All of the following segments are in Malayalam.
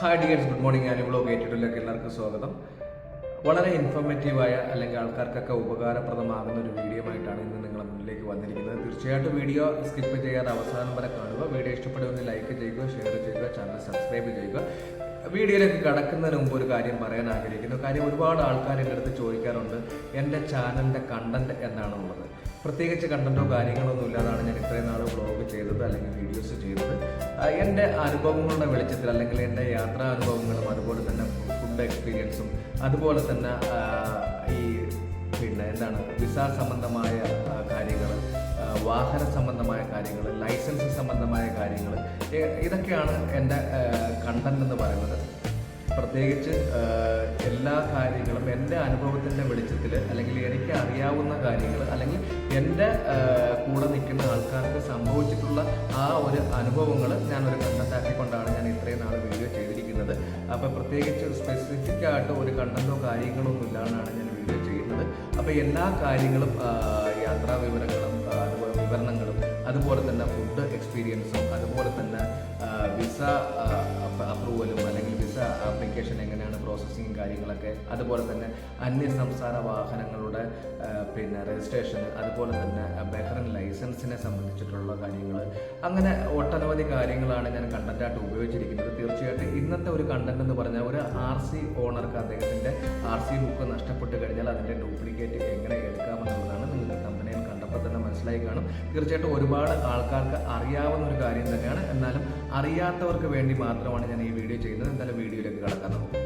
ഹായ് ഡിയേഴ്സ് ഗുഡ് മോർണിംഗ് ഞാൻ വ്ളോഗ് ഏറ്റിട്ടിലേക്ക് എല്ലാവർക്കും സ്വാഗതം. വളരെ ഇൻഫോർമേറ്റീവായ അല്ലെങ്കിൽ ആൾക്കാർക്കൊക്കെ ഉപകാരപ്രദമാകുന്ന ഒരു വീഡിയോ ആയിട്ടാണ് ഇന്ന് നിങ്ങളുടെ മുന്നിലേക്ക് വന്നിരിക്കുന്നത്. തീർച്ചയായിട്ടും വീഡിയോ സ്കിപ്പ് ചെയ്യാതെ അവസാനം വരെ കാണുക. വീഡിയോ ഇഷ്ടപ്പെടുമെന്ന് ലൈക്ക് ചെയ്യുക ഷെയർ ചെയ്യുക ചാനൽ സബ്സ്ക്രൈബ് ചെയ്യുക. വീഡിയോയിലേക്ക് കടക്കുന്നതിന് മുമ്പ് ഒരു കാര്യം പറയാൻ ആഗ്രഹിക്കുന്നു. കാര്യം ഒരുപാട് ആൾക്കാർ എന്റെ അടുത്ത് ചോദിക്കാറുണ്ട് എന്റെ ചാനലിന്റെ കണ്ടന്റ് എന്താണെന്നുള്ളത്? പ്രത്യേകിച്ച് കണ്ടന്റോ കാര്യങ്ങളോ ഒന്നും ഇല്ലാതാണ് ഞാൻ ഇത്രയും നാൾ വ്ളോഗ് ചെയ്തത് അല്ലെങ്കിൽ വീഡിയോസ് ചെയ്തത്. എന്റെ അനുഭവങ്ങളുടെ വെളിച്ചത്തിൽ അല്ലെങ്കിൽ എന്റെ യാത്രാ അനുഭവങ്ങളും അതുപോലെ തന്നെ ഫുഡ് എക്സ്പീരിയൻസും അതുപോലെ തന്നെ ഈ പിന്നെ എന്താണ് വിസ സംബന്ധമായ കാര്യങ്ങൾ വാഹന സംബന്ധമായ കാര്യങ്ങൾ ലൈസൻസ് സംബന്ധമായ കാര്യങ്ങൾ ഇതൊക്കെയാണ് എന്റെ കണ്ടന്റ് എന്ന് പറയുന്നത്. പ്രത്യേകിച്ച് എല്ലാ കാര്യങ്ങളും എന്റെ അനുഭവത്തിന്റെ വെളിച്ചത്തിൽ അല്ലെങ്കിൽ എനിക്ക് അറിയാവുന്ന കാര്യങ്ങൾ അല്ലെങ്കിൽ എന്റെ കൂടെ നിൽക്കുന്ന ആൾക്കാർക്ക് സംഭവിച്ചിട്ടുള്ള ആ ഒരു അനുഭവങ്ങൾ ഞാനൊരു കണ്ടത്താക്കിക്കൊണ്ടാണ് ഞാൻ ഇത്രയും നാൾ വീഡിയോ ചെയ്തിരിക്കുന്നത്. അപ്പോൾ പ്രത്യേകിച്ച് സ്പെസിഫിക് ആയിട്ട് ഒരു കണ്ടന്റോ കാര്യങ്ങളോ ഒന്നും ഇല്ലാണ്ടാണ് ഞാൻ വീഡിയോ ചെയ്യുന്നത്. അപ്പോൾ എല്ലാ കാര്യങ്ങളും യാത്രാ വിവരങ്ങളും വിവരണങ്ങളും അതുപോലെ തന്നെ ഫുഡ് എക്സ്പീരിയൻസും അതുപോലെ തന്നെ വിസ അപ്രൂവലും അല്ലെങ്കിൽ വിസ ആപ്ലിക്കേഷൻ എങ്ങനെയാണ് പ്രോസസ്സിങ് കാര്യങ്ങളൊക്കെ അതുപോലെ തന്നെ അന്യ സംസ്ഥാന വാഹനങ്ങളുടെ പിന്നെ രജിസ്ട്രേഷൻ അതുപോലെ തന്നെ ബെഹ്റൻ ലൈസൻസിനെ സംബന്ധിച്ചിട്ടുള്ള കാര്യങ്ങൾ അങ്ങനെ ഒട്ടനവധി കാര്യങ്ങളാണ് ഞാൻ കണ്ടന്റായിട്ട് ഉപയോഗിച്ചിരിക്കുന്നത്. തീർച്ചയായിട്ടും ഇന്നത്തെ ഒരു കണ്ടന്റ് എന്ന് പറഞ്ഞാൽ ഒരു ആർ സി ഓണർക്ക് അദ്ദേഹത്തിന്റെ ആർ സി ബുക്ക് നഷ്ടപ്പെട്ട് കഴിഞ്ഞാൽ അതിന്റെ ഡ്യൂപ്ലിക്കേറ്റ് എങ്ങനെ എടുക്കാമെന്നുള്ളതാണ് മനസ്സിലായി കാണും തീർച്ചയായിട്ടും ഒരുപാട് ആൾക്കാർക്ക് അറിയാവുന്ന ഒരു കാര്യം തന്നെയാണ്. എന്നാലും അറിയാത്തവർക്ക് വേണ്ടി മാത്രമാണ് ഞാൻ ഈ വീഡിയോ ചെയ്യുന്നത്. എന്തായാലും വീഡിയോയിലേക്ക് കടക്കാൻ നമുക്ക്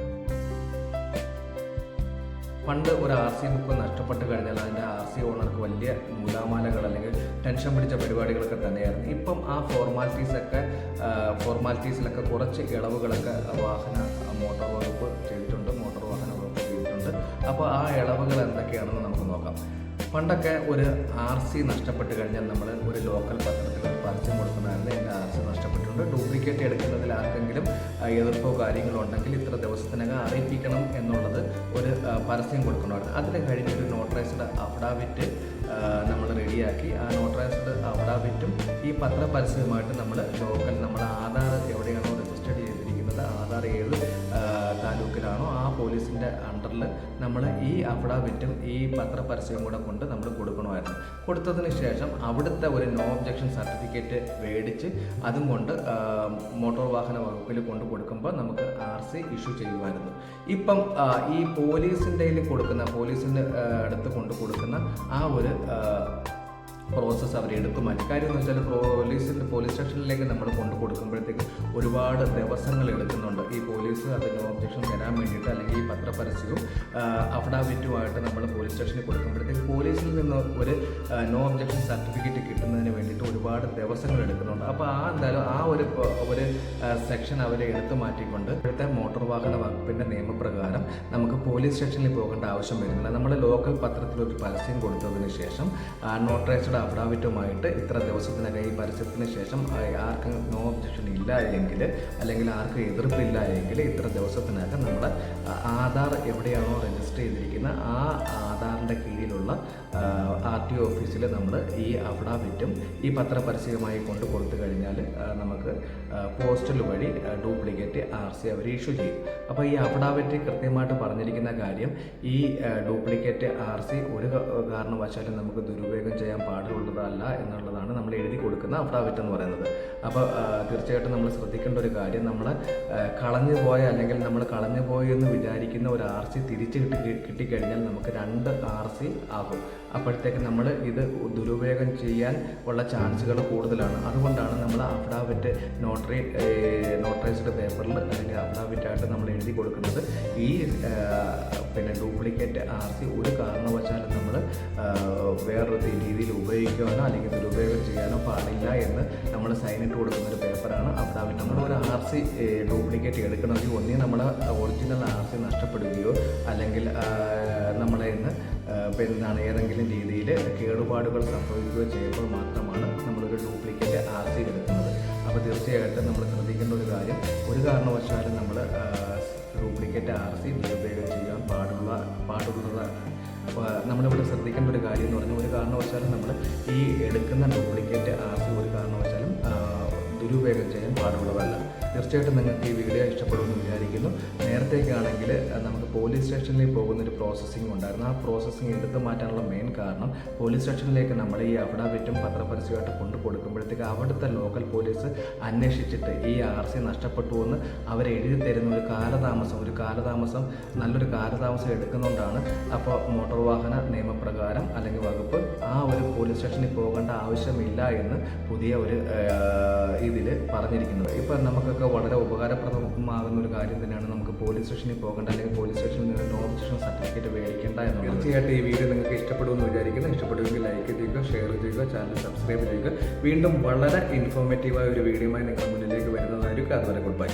പണ്ട് ഒരു ആർ സി ബുക്ക് നഷ്ടപ്പെട്ട് കഴിഞ്ഞാൽ അതിന്റെ ആർ സി ഓണർക്ക് വലിയ മൂലാമാലകൾ അല്ലെങ്കിൽ ടെൻഷൻ പിടിച്ച പരിപാടികളൊക്കെ തന്നെയായിരുന്നു. ഇപ്പം ആ ഫോർമാലിറ്റീസൊക്കെ ഫോർമാലിറ്റീസിലൊക്കെ കുറച്ച് ഇളവുകളൊക്കെ വാഹന മോട്ടോർ വകുപ്പ് ചെയ്തിട്ടുണ്ട്. മോട്ടോർ വാഹന വകുപ്പ് ചെയ്തിട്ടുണ്ട്. അപ്പോൾ ആ ഇളവുകൾ എന്തൊക്കെയാണെന്ന് നമുക്ക് നോക്കാം. പണ്ടൊക്കെ ഒരു ആർ സി നഷ്ടപ്പെട്ട് കഴിഞ്ഞാൽ നമ്മൾ ഒരു ലോക്കൽ പത്രത്തിൽ പരസ്യം കൊടുക്കുന്നതായിരുന്നു എന്റെ ആർ സി നഷ്ടപ്പെട്ടിട്ടുണ്ട്. ഡ്യൂപ്ലിക്കേറ്റ് എടുക്കുന്നതിൽ ആർക്കെങ്കിലും എതിർപ്പോ കാര്യങ്ങളോ ഉണ്ടെങ്കിൽ ഇത്ര ദിവസത്തിനകം അറിയിപ്പിക്കണം എന്നുള്ളത് ഒരു പരസ്യം കൊടുക്കണമായിരുന്നു അതിന് കഴിഞ്ഞ് ഒരു നോട്ടറൈസ്ഡ് അഫിഡാവിറ്റ് നമ്മൾ റെഡിയാക്കി. ആ നോട്ടറൈസ്ഡ് അഫിഡാവിറ്റും ഈ പത്രപരസ്യവുമായിട്ട് നമ്മൾ ലോക്കൽ നമ്മുടെ ആധാർ എവിടെയാണോ രജിസ്റ്റർ ചെയ്തിരിക്കുന്നത് ആധാർ ഏത് പോലീസിന്റെ അണ്ടറിൽ നമ്മൾ ഈ അഫിഡാവിറ്റും ഈ പത്രപരസ്യവും കൂടെ കൊണ്ട് നമ്മൾ കൊടുക്കണമായിരുന്നു. കൊടുത്തതിന് ശേഷം അവിടുത്തെ ഒരു നോ ഒബ്ജക്ഷൻ സർട്ടിഫിക്കറ്റ് മേടിച്ച് അതും കൊണ്ട് മോട്ടോർ വാഹന വകുപ്പിൽ കൊണ്ട് കൊടുക്കുമ്പോൾ നമുക്ക് ആർ സി ഇഷ്യൂ ചെയ്യുമായിരുന്നു. ഇപ്പം ഈ പോലീസിന്റെ കൊടുക്കുന്ന പോലീസിന്റെ അടുത്ത് കൊണ്ട് കൊടുക്കുന്ന ആ ഒരു പ്രോസസ്സ് അവർ മാറ്റി കാര്യം എന്ന് വെച്ചാൽ പോലീസിന്റെ പോലീസ് സ്റ്റേഷനിലേക്ക് നമ്മൾ കൊണ്ടു കൊടുക്കുമ്പോഴത്തേക്ക് ഒരുപാട് ദിവസങ്ങൾ എടുക്കുന്നുണ്ട്. ഈ പോലീസ് അതിന് ഒബ്ജക്ഷൻ തരാൻ വേണ്ടിയിട്ട് അല്ലെങ്കിൽ ഈ പത്രപരസ്യവും അഫിഡാവിറ്റുമായിട്ട് നമ്മൾ പോലീസ് സ്റ്റേഷനിൽ കൊടുക്കുമ്പോഴത്തേക്ക് പോലീസിൽ നിന്ന് ഒരു നോ ഒബ്ജക്ഷൻ സർട്ടിഫിക്കറ്റ് കിട്ടുന്നതിന് വേണ്ടിയിട്ട് ഒരുപാട് ദിവസങ്ങൾ എടുക്കുന്നുണ്ട്. അപ്പോൾ ആ എന്തായാലും ആ ഒരു ഒരു സെക്ഷൻ അവരെ എടുത്തു മാറ്റിക്കൊണ്ട് ഇപ്പോഴത്തെ മോട്ടോർ വാഹന വകുപ്പിന്റെ നിയമപ്രകാരം നമുക്ക് പോലീസ് സ്റ്റേഷനിൽ പോകേണ്ട ആവശ്യം വരുന്നില്ല. നമ്മൾ ലോക്കൽ പത്രത്തിൽ ഒരു പരസ്യം കൊടുത്തതിന് ശേഷം നോട്ടറൈസ്ഡ് അഫിഡാവിറ്റുമായിട്ട് ഇത്ര ദിവസത്തിനകം ഈ പരസ്യത്തിന് ശേഷം ആർക്കും നോ ഒബ്ജക്ഷൻ ഇല്ല എങ്കിൽ അല്ലെങ്കിൽ ആർക്കും എതിർപ്പില്ല എങ്കിൽ ഇത്ര ദിവസത്തിനകം നമ്മൾ ആധാർ എവിടെയാണോ രജിസ്റ്റർ ചെയ്തിരിക്കുന്ന ആ ആധാറിന്റെ കീഴിലുള്ള ആർ ടി ഓഫീസിൽ നമ്മൾ ഈ അഫിഡാവിറ്റും ഈ പത്രപരസ്യവുമായി കൊണ്ട് കൊടുത്തു കഴിഞ്ഞാൽ നമുക്ക് പോസ്റ്റൽ വഴി ഡ്യൂപ്ലിക്കേറ്റ് ആർ സി അവർ ഇഷ്യൂ ചെയ്യും. അപ്പോൾ ഈ അഫിഡാവിറ്റ് കൃത്യമായിട്ട് പറഞ്ഞിരിക്കുന്ന കാര്യം ഈ ഡ്യൂപ്ലിക്കേറ്റ് ആർ സി ഒരു കാരണവശാലും നമുക്ക് ദുരുപയോഗം ചെയ്യാൻ പാടുള്ളതല്ല എന്നുള്ളതാണ് നമ്മൾ എഴുതി കൊടുക്കുന്ന അഫിഡാവിറ്റ് എന്ന് പറയുന്നത്. അപ്പോൾ തീർച്ചയായിട്ടും നമ്മൾ ശ്രദ്ധിക്കേണ്ട ഒരു കാര്യം നമ്മൾ കളഞ്ഞു പോയ അല്ലെങ്കിൽ നമ്മൾ കളഞ്ഞു പോയി എന്ന് വിചാരിക്കുന്ന ഒരു ആർ സി തിരിച്ച് കിട്ടി കിട്ടിക്കഴിഞ്ഞാൽ നമുക്ക് രണ്ട് ആർ സി ആകും. അപ്പോഴത്തേക്ക് നമ്മൾ ഇത് ദുരുപയോഗം ചെയ്യാൻ ഉള്ള ചാൻസുകൾ കൂടുതലാണ്. അതുകൊണ്ടാണ് അഫിഡാവിറ്റ് നോട്ടറി നോട്ടറൈസ്ഡ് പേപ്പറിൽ അല്ലെങ്കിൽ അഫിഡാവിറ്റായിട്ട് നമ്മൾ എഴുതി കൊടുക്കുന്നത്. ഈ പിന്നെ ഡ്യൂപ്ലിക്കേറ്റ് ആർ സി ഒരു കാരണവശാലും നമ്മൾ വേറൊരു രീതിയിൽ ഉപയോഗിക്കാനോ അല്ലെങ്കിൽ ദുരുപയോഗം ചെയ്യാനോ പാടില്ല എന്ന് നമ്മൾ സൈൻ ഇട്ട് കൊടുക്കുന്ന ഒരു പേപ്പറാണ് അഫിഡാവിറ്റ് നമ്മൾ ഒരു ആർ സി ഡ്യൂപ്ലിക്കേറ്റ് എടുക്കണമെങ്കിൽ ഒന്നേ നമ്മൾ ഒറിജിനൽ ആർ സി നഷ്ടപ്പെടുകയോ അല്ലെങ്കിൽ നമ്മളെ ഇന്ന് എന്താണ് ഏതെങ്കിലും രീതിയിൽ കേടുപാടുകൾ സംഭവിക്കുകയോ ചെയ്യുമ്പോൾ മാത്രമാണ് നമ്മളൊരു ഡ്യൂപ്ലിക്കേറ്റ് ആർ സി എടുക്കുന്നത്. അപ്പോൾ തീർച്ചയായിട്ടും നമ്മൾ ശ്രദ്ധിക്കേണ്ട ഒരു കാര്യം ഒരു കാരണവശാലും നമ്മൾ ഡ്യൂപ്ലിക്കേറ്റ് ആർ സി ദുരുപയോഗം ചെയ്യാൻ പാടുള്ള പാടുള്ള അപ്പോൾ നമ്മളിവിടെ ശ്രദ്ധിക്കേണ്ട ഒരു കാര്യം എന്ന് പറഞ്ഞാൽ ഒരു കാരണവശാലും നമ്മൾ ഈ എടുക്കുന്ന ഡ്യൂപ്ലിക്കേറ്റ് ആർ സി ഒരു കാരണവശാലും ദുരുപയോഗം ചെയ്യാൻ പാടുള്ളതല്ല. തീർച്ചയായിട്ടും നിങ്ങൾക്ക് ഈ വീഡിയോ ഇഷ്ടപ്പെടുമെന്ന് വിചാരിക്കുന്നു. നേരത്തേക്കാണെങ്കിൽ നമുക്ക് പോലീസ് സ്റ്റേഷനിൽ പോകുന്നൊരു പ്രോസസ്സിംഗ് ഉണ്ടായിരുന്നു. ആ പ്രോസസ്സിംഗ് എടുത്തു മാറ്റാനുള്ള മെയിൻ കാരണം പോലീസ് സ്റ്റേഷനിലേക്ക് നമ്മൾ ഈ അഫിഡാവിറ്റും പത്രപരസ്യമായിട്ട് കൊണ്ടു കൊടുക്കുമ്പോഴത്തേക്ക് അവിടുത്തെ ലോക്കൽ പോലീസ് അന്വേഷിച്ചിട്ട് ഈ ആർ സി നഷ്ടപ്പെട്ടു എന്ന് അവർ എഴുതി തരുന്ന ഒരു കാലതാമസം ഒരു കാലതാമസം നല്ലൊരു കാലതാമസം എടുക്കുന്നുകൊണ്ടാണ് അപ്പോൾ മോട്ടോർ വാഹന നിയമപ്രകാരം അല്ലെങ്കിൽ വകുപ്പ് ആ ഒരു പോലീസ് സ്റ്റേഷനിൽ പോകേണ്ട ആവശ്യമില്ല എന്ന് പുതിയ ഒരു ഇതിൽ പറഞ്ഞിരിക്കുന്നത്. ഇപ്പം നമുക്കൊക്കെ വളരെ ഉപകാരപ്രദമാകുന്ന ഒരു കാര്യം തന്നെയാണ് നമുക്ക് പോലീസ് സ്റ്റേഷനിൽ പോകേണ്ട അല്ലെങ്കിൽ പോലീസ് സ്റ്റേഷനിൽ നിന്ന് നോ ഒബ്ജക്ഷൻ സർട്ടിഫിക്കറ്റ് മേടിക്കേണ്ട എന്നുള്ളത്. തീർച്ചയായിട്ടും ഈ വീഡിയോ നിങ്ങൾക്ക് ഇഷ്ടപ്പെടുമെന്ന് വിചാരിക്കുന്നു. ഇഷ്ടപ്പെടുമെങ്കിൽ ലൈക്ക് ചെയ്യുക ഷെയർ ചെയ്യുക ചാനൽ സബ്സ്ക്രൈബ് ചെയ്യുക. വീണ്ടും വളരെ ഇൻഫോർമേറ്റീവായ ഒരു വീഡിയോയുമായി നിങ്ങളുടെ മുന്നിലേക്ക് വരുന്നതായിരിക്കും. അതുവരെ ഗുഡ് ബൈ